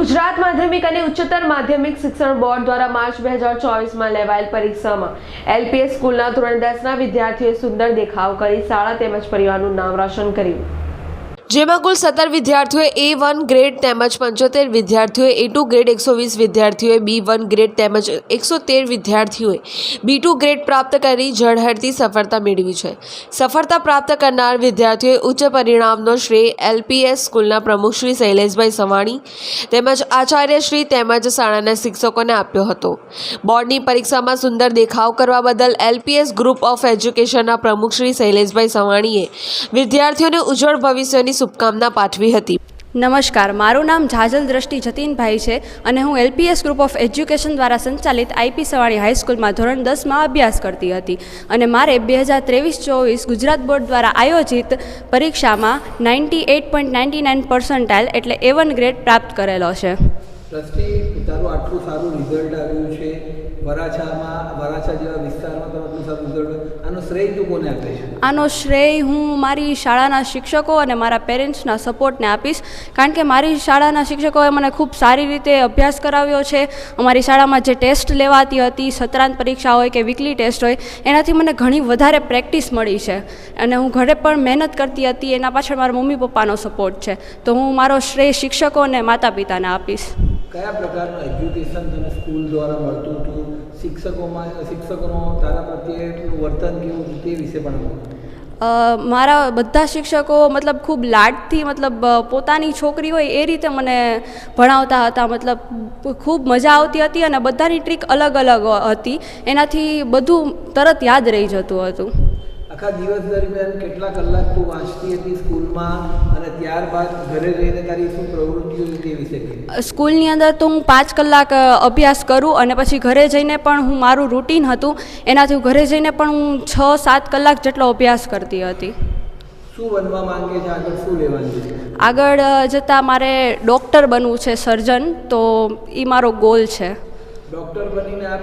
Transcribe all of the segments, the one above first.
ગુજરાત માધ્યમિક અને ઉચ્ચતર માધ્યમિક શિક્ષણ બોર્ડ દ્વારા માર્ચ બે હજાર ચોવીસમાં લેવાયેલ પરીક્ષામાં એલપીએસ સ્કૂલના ધોરણ દસના વિદ્યાર્થીઓએ સુંદર દેખાવ કરી શાળા તેમજ પરિવારનું નામ રોશન કર્યું. જેમાં કુલ સત્તર વિદ્યાર્થીઓએ એ વન ગ્રેડ તેમજ પંચોતેર વિદ્યાર્થીઓએ એ ટુ ગ્રેડ એકસો વીસ વિદ્યાર્થીઓએ બી વન ગ્રેડ તેમજ એકસો તેર વિદ્યાર્થીઓએ બી ટુ ગ્રેડ પ્રાપ્ત કરી ઝળહળતી સફળતા મેળવી છે. સફળતા પ્રાપ્ત કરનાર વિદ્યાર્થીઓએ ઉચ્ચ પરિણામનો શ્રેય એલપીએસ સ્કૂલના પ્રમુખ શ્રી શૈલેષભાઈ સવાણી તેમજ આચાર્યશ્રી તેમજ શાળાના શિક્ષકોને આપ્યો હતો. બોર્ડની પરીક્ષામાં સુંદર દેખાવ કરવા બદલ એલપીએસ ગ્રુપ ઓફ એજ્યુકેશનના પ્રમુખ શ્રી શૈલેષભાઈ સવાણીએ વિદ્યાર્થીઓને ઉજ્જવળ ભવિષ્યની શુભકામના પાઠવી હતી. નમસ્કાર મારું નામ ઝાઝલ દ્રષ્ટિ જતીનભાઈ છે અને હું એલપીએસ ગ્રુપ ઓફ એજ્યુકેશન દ્વારા સંચાલિત આઈપી સવાણી હાઈસ્કૂલમાં ધોરણ દસમાં અભ્યાસ કરતી હતી અને મારે બે હજાર ત્રેવીસ ચોવીસ ગુજરાત બોર્ડ દ્વારા આયોજિત પરીક્ષામાં ninety eight point ninety nine percentile એટલે એ વન ગ્રેડ પ્રાપ્ત કરેલો છે. આટલું સારું રિઝલ્ટ આવ્યું છે આનો શ્રેય આનો શ્રેય હું મારી શાળાના શિક્ષકો અને મારા પેરેન્ટ્સના સપોર્ટને આપીશ. કારણ કે મારી શાળાના શિક્ષકોએ મને ખૂબ સારી રીતે અભ્યાસ કરાવ્યો છે. અમારી શાળામાં જે ટેસ્ટ લેવાતી હતી, સત્રાંત પરીક્ષા હોય કે વીકલી ટેસ્ટ હોય, એનાથી મને ઘણી વધારે પ્રેક્ટિસ મળી છે. અને હું ઘરે પણ મહેનત કરતી હતી, એના પાછળ મારા મમ્મી પપ્પાનો સપોર્ટ છે. તો હું મારો શ્રેય શિક્ષકો અને માતા પિતાને આપીશ. કયા પ્રકારનું એજ્યુકેશન તને સ્કૂલ દ્વારા મળતું હતું? શિક્ષકોમાં શિક્ષકોનો તારા પ્રત્યેનું વર્તન કેવું હતું તે વિશે પણ મારા બધા શિક્ષકો મતલબ ખૂબ લાડથી મતલબ પોતાની છોકરી હોય એ રીતે મને ભણાવતા હતા. મતલબ ખૂબ મજા આવતી હતી અને બધાની ટ્રીક અલગ અલગ હતી. એનાથી બધું તરત યાદ રહી જતું હતું. આખા દિવસ દરમિયાન કેટલા કલાક તું વાંચતી હતી સ્કૂલમાં અને ત્યારબાદ ઘરે જઈને તારી શું પ્રવૃત્તિઓ હતી વિશે સ્કૂલની અંદર તો હું પાંચ કલાક અભ્યાસ કરું અને પછી ઘરે જઈને પણ હું મારું રૂટીન હતું. એનાથી હું ઘરે જઈને પણ હું છ સાત કલાક જેટલો અભ્યાસ કરતી હતી. શું બનવા માંગે છે? આગળ શું લેવાનું છે? આગળ જતાં મારે ડૉક્ટર બનવું છે સર્જન. તો એ મારો ગોલ છે. ડૉક્ટર બનીને આપ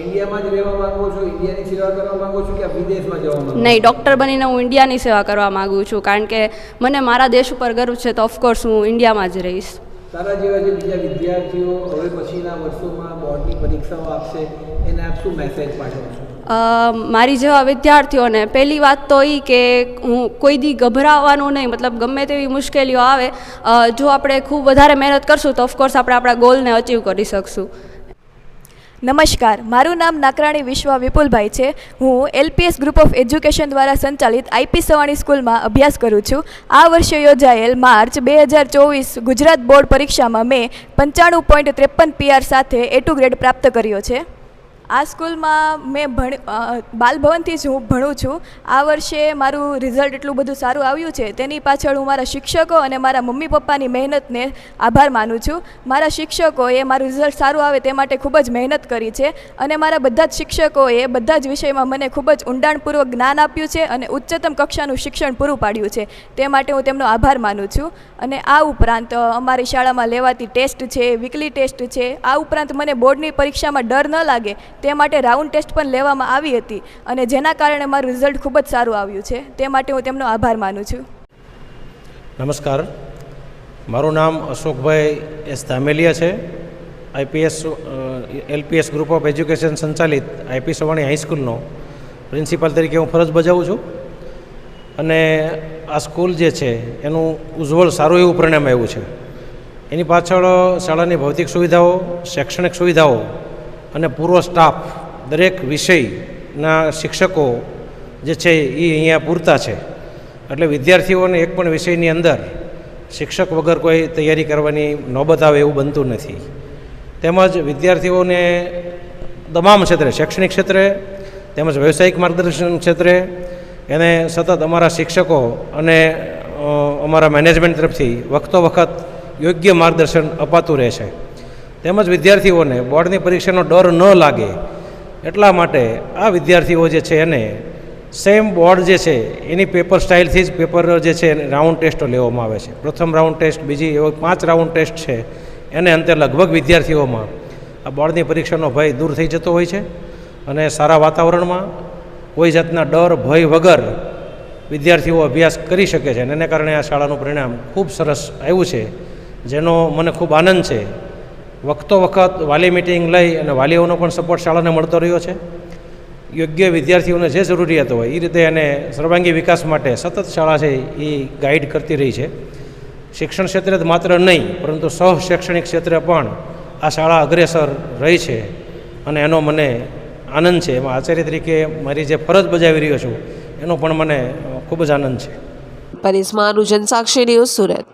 ઇન્ડિયામાં જ રહેવા માંગો છો? ઇન્ડિયાની સેવા કરવા માંગો છો કે વિદેશમાં જવા માંગો નહીં ડૉક્ટર બનીને હું ઇન્ડિયાની સેવા કરવા માગું છું કારણ કે મને મારા દેશ ઉપર ગર્વ છે તો ઓફકોર્સ હું ઇન્ડિયામાં જ રહીશ. તારા જેવા જે બીજા વિદ્યાર્થીઓ હવે પછીના વર્ષોમાં બોર્ડની પરીક્ષાઓ આપશે એને આપ શું મેસેજ પાઠવો છો? મારી જેવા વિદ્યાર્થીઓને પહેલી વાત તો એ કે હું કોઈ દી ગભરાવાનું નહીં મતલબ ગમે તેવી મુશ્કેલીઓ આવે જો આપણે ખૂબ વધારે મહેનત કરશું તો ઓફકોર્સ આપણે આપણા ગોલને અચીવ કરી શકશું. નમસ્કાર, મારું નામ નાકરાણી વિશ્વા વિપુલભાઈ છે. હું એલપીએસ ગ્રુપ ઓફ એજ્યુકેશન દ્વારા સંચાલિત આઈપી સવાણી સ્કૂલમાં અભ્યાસ કરું છું. આ વર્ષે યોજાયેલ માર્ચ બે હજાર ચોવીસ ગુજરાત બોર્ડ પરીક્ષામાં મેં પંચાણું પોઈન્ટ ત્રેપન પીઆર સાથે એ ટુ ગ્રેડ પ્રાપ્ત કર્યો છે. આ સ્કૂલમાં મેં ભણ બાલભવનથી જ હું ભણું છું. આ વર્ષે મારું રિઝલ્ટ એટલું બધું સારું આવ્યું છે. તેની પાછળ હું મારા શિક્ષકો અને મારા મમ્મી પપ્પાની મહેનતને આભાર માનું છું. મારા શિક્ષકોએ મારું રિઝલ્ટ સારું આવે તે માટે ખૂબ જ મહેનત કરી છે અને મારા બધા જ શિક્ષકોએ બધા જ વિષયમાં મને ખૂબ જ ઊંડાણપૂર્વક જ્ઞાન આપ્યું છે અને ઉચ્ચતમ કક્ષાનું શિક્ષણ પૂરું પાડ્યું છે. તે માટે હું તેમનો આભાર માનું છું. અને આ ઉપરાંત અમારી શાળામાં લેવાતી ટેસ્ટ છે, વીકલી ટેસ્ટ છે. આ ઉપરાંત મને બોર્ડની પરીક્ષામાં ડર ન લાગે તે માટે રાઉન્ડ ટેસ્ટ પણ લેવામાં આવી હતી અને જેના કારણે મારું રિઝલ્ટ ખૂબ જ સારું આવ્યું છે. તે માટે હું તેમનો આભાર માનું છું. નમસ્કાર. મારું નામ અશોકભાઈ એસ ધામેલિયા છે. IPS LPS group of education સંચાલિત આઈપી સવાણી હાઈસ્કૂલનો પ્રિન્સિપાલ તરીકે હું ફરજ બજાવું છું. અને આ સ્કૂલ જે છે, એનું ઉજ્જવળ સારું એવું પરિણામ આવ્યું છે. એની પાછળ શાળાની ભૌતિક સુવિધાઓ, શૈક્ષણિક સુવિધાઓ અને પૂર્વ સ્ટાફ દરેક વિષયના શિક્ષકો જે છે એ અહીંયા પૂરતા છે. એટલે વિદ્યાર્થીઓને એક પણ વિષયની અંદર શિક્ષક વગર કોઈ તૈયારી કરવાની નોબત આવે એવું બનતું નથી. તેમજ વિદ્યાર્થીઓને તમામ ક્ષેત્રે, શૈક્ષણિક ક્ષેત્રે, તેમજ વ્યવસાયિક માર્ગદર્શન ક્ષેત્રે એને સતત અમારા શિક્ષકો અને અમારા મેનેજમેન્ટ તરફથી વખતો વખત યોગ્ય માર્ગદર્શન અપાતું રહે છે. તેમજ વિદ્યાર્થીઓને બોર્ડની પરીક્ષાનો ડર ન લાગે. એટલા માટે આ વિદ્યાર્થીઓ જે છે એને સેમ બોર્ડ જે છે, એની પેપર સ્ટાઇલથી જ પેપર જે છે એને રાઉન્ડ ટેસ્ટો લેવામાં આવે છે. પ્રથમ રાઉન્ડ ટેસ્ટ બીજી એવો પાંચ રાઉન્ડ ટેસ્ટ છે. એને અંતે લગભગ વિદ્યાર્થીઓમાં આ બોર્ડની પરીક્ષાનો ભય દૂર થઈ જતો હોય છે અને સારા વાતાવરણમાં કોઈ જાતના ડર, ભય વગર વિદ્યાર્થીઓ અભ્યાસ કરી શકે છે અને એને કારણે આ શાળાનું પરિણામ ખૂબ સરસ આવ્યું છે, જેનો મને ખૂબ આનંદ છે. વખતો વખત વાલી મિટિંગ લઈ અને વાલીઓનો પણ સપોર્ટ શાળાને મળતો રહ્યો છે. યોગ્ય વિદ્યાર્થીઓને જે જરૂરિયાત હોય એ રીતે એને સર્વાંગી વિકાસ માટે સતત શાળા છે એ ગાઈડ કરતી રહી છે. શિક્ષણ ક્ષેત્રે જ માત્ર નહીં, પરંતુ સહ શૈક્ષણિક ક્ષેત્રે પણ આ શાળા અગ્રેસર રહી છે અને એનો મને આનંદ છે. એમાં આચાર્ય તરીકે મારી જે ફરજ બજાવી રહ્યો છું એનો પણ મને ખૂબ જ આનંદ છે. પરેશ અનુજન સાક્ષી ન્યૂઝ સુરત.